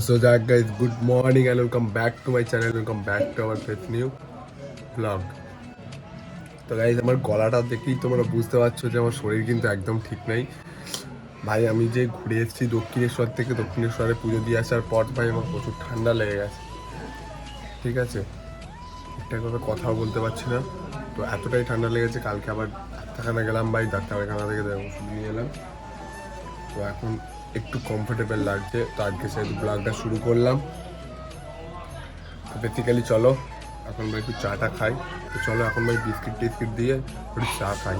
so that guys, good morning and welcome back to my channel. Welcome back to our fifth new vlog. তো guys আমার গলাটা দেখেই তোমরা বুঝতে পারছ যে আমার শরীর কিন্তু একদম ঠিক নেই। ভাই, আমি যে ঘুরে এসেছি দক্ষিণেশ্বর থেকে দক্ষিণেশ্বরে পুজো দিয়ে আসার পর, ভাই, আমার প্রচুর ঠান্ডা লেগে গেছে। ঠিক আছে? ঠিকঠাক ভাবে কথাও বলতে পারছি না। তো, এতটাই ঠান্ডা লেগেছে কালকে আবার ডাক্তারখানা গেলাম, ভাই, ডাক্তারখানা থেকে ওষুধ নিয়ে এলাম। তো, এখন একটু কমফোর্টেবল লাগছে। তো আজকে সেহেতু ব্লগটা শুরু করলাম। বেসিক্যালি চলো, এখন ভাই একটু চাটা খাই। তো চলো এখন ভাই বিস্কিট টিস্কিট দিয়ে একটু চা খাই।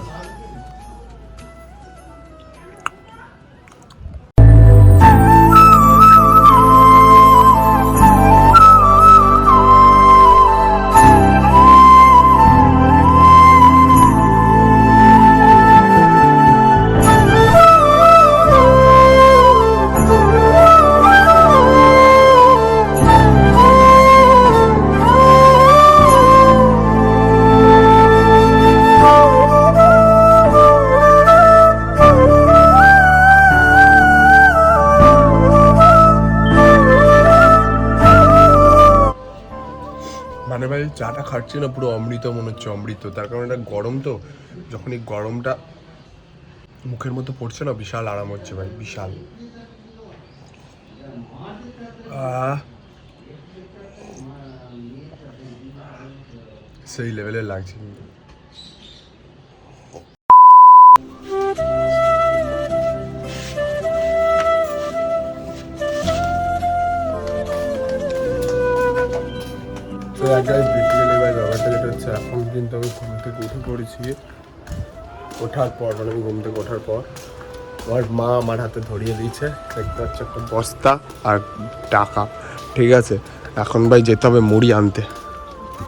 মানে ভাই চাটা খাচ্ছি না, পুরো অমৃত, মনে হচ্ছে অমৃত। তার কারণ এটা গরম তো, যখন এই গরমটা মুখের মধ্যে পড়ছে না, বিশাল আরাম হচ্ছে ভাই, বিশাল। সেই লেভেলের লাগছে। তো এক গাইজ বেসিক্যালি ভাই ব্যাপারটা যেটা হচ্ছে, এখন কিন্তু আমি ঘুম থেকে উঠে পড়েছি। ওঠার পর মানে আমি ঘুম থেকে ওঠার পর, আমার মা আমার হাতে ধরিয়ে দিয়েছে। দেখতে হচ্ছে একটা বস্তা আর টাকা, ঠিক আছে? এখন ভাই যেতে হবে মুড়ি আনতে।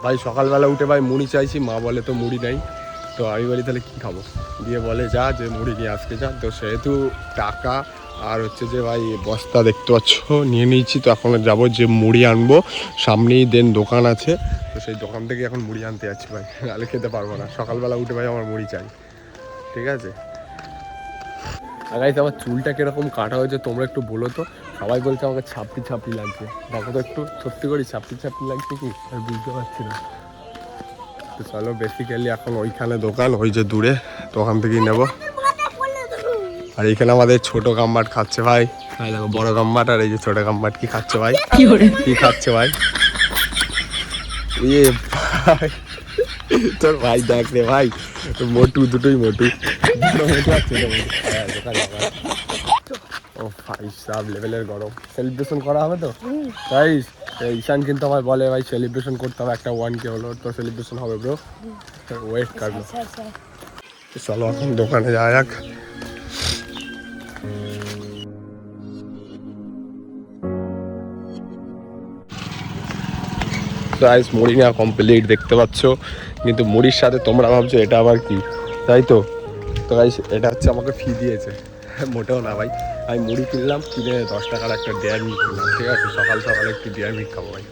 ভাই, সকালবেলা উঠে ভাই মুড়ি চাইছি, মা বলে তো মুড়ি নেই। তো আমি বলি, তাহলে কী খাব? দিয়ে বলে, যা, যে মুড়ি নিয়ে আজকে যা। তো সেহেতু টাকা আর হচ্ছে যে ভাই, বস্তা দেখতে পাচ্ছ, নিয়ে নিয়েছি। তো এখন যাব যে মুড়ি আনব। সামনেই দেন দোকান আছে। তো সেই দোকান থেকে এখন মুড়ি আনতে যাচ্ছি ভাই। নাহলে খেতে পারব না। সকালবেলা উঠে ভাই আমার মুড়ি চাই। ঠিক আছে? আগাইতে আমার চুলটা কীরকম কাটা হয়েছে, তোমরা একটু বলো তো। সবাই বলছে আমাকে ছাপটি ছাপটি লাগছে। দেখো তো একটু, সত্যি করি ছাপটি ছাপটি লাগছে কি? আমি বুঝতে পারছি না। তো চলো বেসিক্যালি এখন ওইখানে দোকান, ওই যে দূরে। তো ওখান থেকেই নেব। আর এইখানে আমাদের ছোট গাম্বাট খাচ্ছে ভাই। ভাই দেখো বড় গাম্বাট আর এই যে ছোট গাম্বাট কি খাচ্ছে ভাই? কি খাচ্ছে ভাই? ইয়ে ভাই তোর ভাই দেখ রে ভাই মোটু দুটোই মোটু। মোটু আর ছোট। ও ভাই সাব লেভেলের গরম। সেলিব্রেশন করা হবে তো? তাই ঈশান কিন্তু আমার বলে ভাই সেলিব্রেশন করতে হবে। একটা ওয়ান কে হলো তো সেলিব্রেশন হবে ব্রো ওয়েট করব চলো এখন দোকানে যাওয়া যাক। গাইস মুড়ি নেওয়া কমপ্লিট দেখতে পাচ্ছ। কিন্তু মুড়ির সাথে তোমরা ভাবছ, এটা আবার কি? তাই তো? তো এটা হচ্ছে আমাকে ফি দিয়েছে। মোটেও না ভাই। আমি মুড়ি কিনলাম, কিনে দশ টাকার একটা ডেয়ার কিনলাম, ঠিক আছে? সকাল সকালে একটু ডেয়ার মিল্ক খাব ভাই।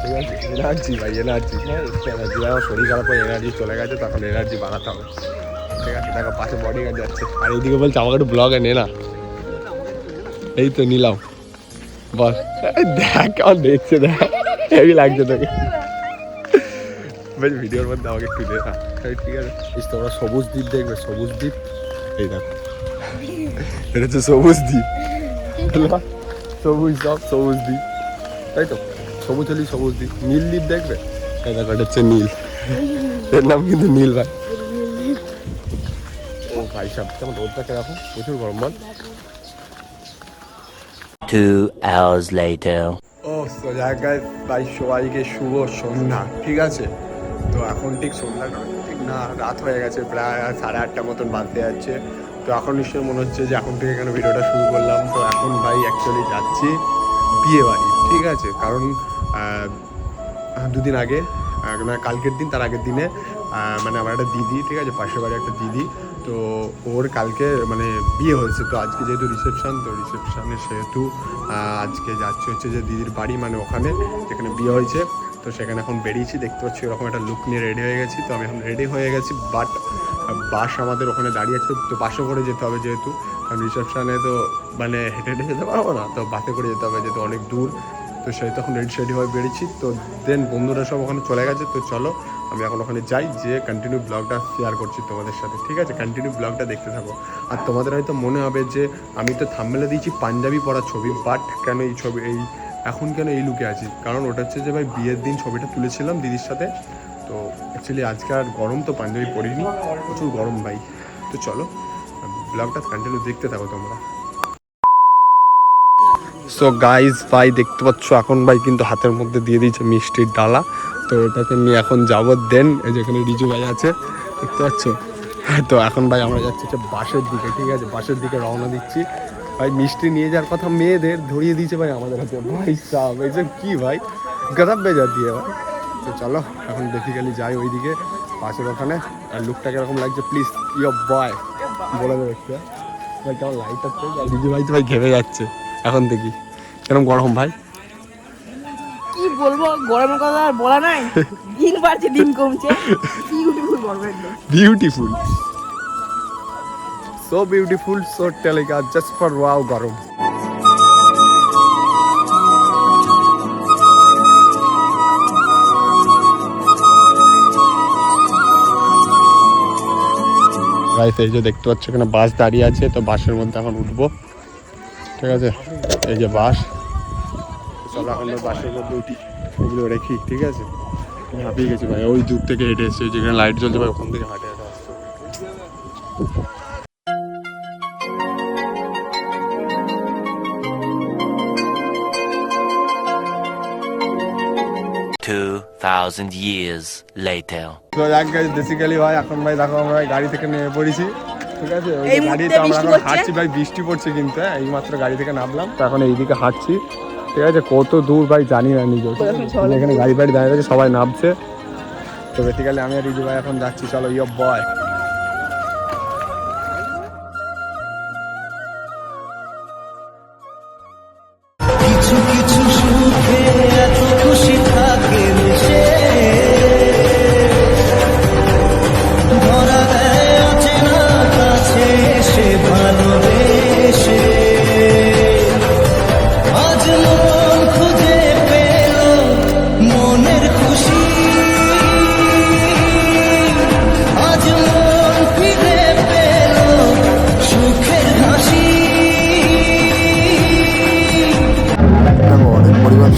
ঠিক আছে? এনার্জি ভাই এনার্জি হ্যাঁ এনার্জি আমার শরীর খারাপ হয়ে এনার্জি চলে গেছে, তখন এনার্জি বাড়াতে হবে। ঠিক আছে? দেখো, পাশে বডি গার্ড যাচ্ছে। আর এইদিকে বলছে, আমাকে একটু ব্লগে নে না। এই তো নিলাম। বস দেখ দেখছে, দেখ। হেভি লাগছে তোকে। ভাই ভিডিওর মধ্যে আমাকে একটু দেখা ঠিক আছে। এই তোমরা সবুজ দ্বীপ দেখবে সবুজ দ্বীপ। এই দেখো। এটা হচ্ছে সবুজ দ্বীপ। সবুজ সব সবুজ দ্বীপ। তাই তো? সবুজ হলেই সবুজ দ্বীপ। নীল দ্বীপ দেখবে? এই দেখো এটা হচ্ছে নীল। এর নাম কিন্তু নীল ভাই। ও ভাই সাহেব কেমন রোদটা কীরকম প্রচুর গরম বল। Two hours later. ও তো জায়গায় তাই সবাইকে শুভ সন্ধ্যা, ঠিক আছে? তো এখন ঠিক সন্ধ্যা ঠিক না, রাত হয়ে গেছে, প্রায় সাড়ে আটটা মতন বাজতে যাচ্ছে। তো এখন নিশ্চয়ই মনে হচ্ছে যে এখন থেকে কেন ভিডিওটা শুরু করলাম। তো এখন ভাই অ্যাকচুয়ালি যাচ্ছি বিয়ে বাড়ি, ঠিক আছে? কারণ দুদিন আগে মানে কালকের দিন, তার আগের দিনে মানে আমার একটা দিদি, ঠিক আছে? পাশের বাড়ি একটা দিদি তো ওর কালকে মানে বিয়ে হয়েছে, তো আজকে যেহেতু রিসেপশন তো রিসেপশানে সেহেতু আজকে যাচ্ছে হচ্ছে যে দিদির বাড়ি মানে ওখানে যেখানে বিয়ে হয়েছে। তো সেখানে এখন বেরিয়েছি, দেখতে পাচ্ছি ওরকম একটা লুক নিয়ে রেডি হয়ে গেছি। তো আমি এখন রেডি হয়ে গেছি বাট বাস আমাদের ওখানে দাঁড়িয়ে আছে, তো বাসে করে যেতে হবে যেহেতু। কারণ রিসেপশানে তো মানে হেঁটে হেঁটে যেতে পারব না, তো বাসে করে যেতে হবে, যেহেতু অনেক দূর। তো সেই তখন রেডি সেডি হয়ে বেরিয়েছি। তো দেন বন্ধুরা সব ওখানে চলে গেছে। তো চলো, আমি এখন ওখানে যাই যে কন্টিনিউ ব্লগটা শেয়ার করছি তোমাদের সাথে, ঠিক আছে? কন্টিনিউ ব্লগটা দেখতে থাকো। আর তোমাদের হয়তো মনে হবে যে, আমি তো থাম্বেলে দিয়েছি পাঞ্জাবি পরা ছবি বাট কেন এই ছবি, এই, এখন কেন এই লুকে আছি? কারণ ওটা হচ্ছে যে ভাই বিয়ের দিন ছবিটা তুলেছিলাম দিদির সাথে। তো অ্যাকচুয়ালি আজকে আর গরম তো পাঞ্জাবি পরিনি, প্রচুর গরম ভাই। তো চলো ব্লগটা কন্টিনিউ দেখতে থাকো তোমরা। সো গাইজ ভাই, দেখতে পাচ্ছ, এখন ভাই কিন্তু হাতের মধ্যে দিয়ে দিয়েছে মিষ্টির ডালা। তো ওটাকে নিয়ে এখন যাব। দেন এই যেখানে রিজু ভাই আছে, দেখতে পাচ্ছ? তো এখন ভাই আমরা যাচ্ছি হচ্ছে বাসের দিকে, ঠিক আছে? বাসের দিকে রওনা দিচ্ছি। ভাই, মিষ্টি নিয়ে যাওয়ার কথা মেয়েদের ধরিয়ে দিয়েছে ভাই আমাদের হাতে। ভাই সাহ এইসব কী ভাই? গজব বেজা দিয়ে ভাই। তো চলো, এখন বেসিক্যালি যাই ওইদিকে পাশের ওখানে। আর লুকটা কীরকম লাগছে? প্লিজ ইয়র বয় বলে দেবে? ভাই, কেমন লাইট রিজু ভাই ভাই ঘেমে যাচ্ছে। এখন দেখি। কীরকম গরম ভাই? কি বলব গরমের কথা আর বলা নাই। দিন বাড়ছে দিন কমছে। বিউটিফুল গরম বিউটিফুল সো বিউটিফুল সো টেলিকা জাস্ট ফর ওয়াও গরম। গাইস এই যে দেখতে পাচ্ছ এখানে বাস দাঁড়িয়ে আছে তো বাসের মধ্যে এখন উঠবো। ঠিক আছে? এই যে বাস চলো বাসের মধ্যে উঠি। এগুলো রেখি ঠিক আছে? আমি হাঁপিয়ে গেছি ভাই। ওই দূর থেকে হেঁটে এসেছি যেখানে লাইট জ্বলছে ভাই ওখান থেকে হাঁটে thousand years later. তো বেসিক্যালি ভাই এখন ভাই দেখো আমরা গাড়ি থেকে নেমে পড়েছি। ঠিক আছে? এই গাড়িতে আমরা এখন হাঁটছি ভাই বৃষ্টি পড়ছে কিন্তু হ্যাঁ, এইমাত্র গাড়ি থেকে নামলাম তো এখন এইদিকে হাঁটছি ঠিক আছে? কত দূর ভাই জানি না নিজে? এখানে গাড়ি বাড়ি দাঁড়িয়ে সবাই নামছে। তো বেসিক্যালি আমি আর রিজু ভাই এখন যাচ্ছি চলো ইয়ো বয়।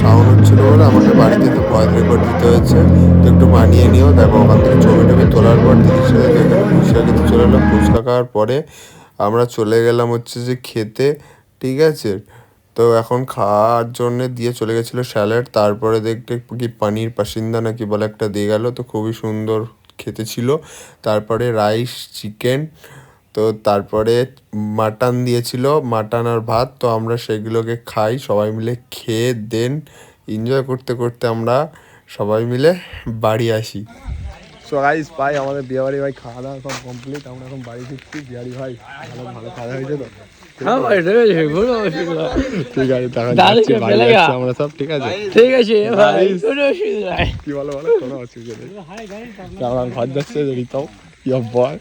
সাউন্ড হচ্ছিল বলে আমাকে বাড়িতে তো ভয়েস রেকর্ড দিতে হয়েছে। তো একটু মানিয়ে নিও, দেখো ওখান থেকে ছবি টবি তোলার পর দিদির সাথে ফুচকা খেতে চলে এলাম। ফুচকা খাওয়ার পরে আমরা চলে গেলাম হচ্ছে যে খেতে, ঠিক আছে? তো এখন খাওয়ার জন্যে দিয়ে চলে গেছিল স্যালাড তারপরে দেখতে কি পানির পাসিন্দা নাকি বলে একটা দিয়ে গেলো। তো খুবই সুন্দর খেতে ছিল। তারপরে রাইস চিকেন তো তারপরে মাটন দিয়েছিল মাটন আর ভাত তো আমরা সেগুলোকে খাই সবাই মিলে খেয়ে দেন। এনজয় করতে করতে আমরা সবাই মিলে বাড়ি আসি। সো গাইস ভাই আমাদের বিয়ে বাড়ি ভাই খাওয়া দাওয়া সব কমপ্লিট আমরা এখন বাড়ি ফিরছি। বিহারি ভাই ভালো ভালো খাওয়া হয়েছে তো? হ্যাঁ ঠিক আছে। ঠিক আছে কে? আমরা সব ঠিক আছে? ঠিক আছে বলো বলো কোনো অসুবিধা নেই। আমরা ঘর যাচ্ছে ইয়র বয়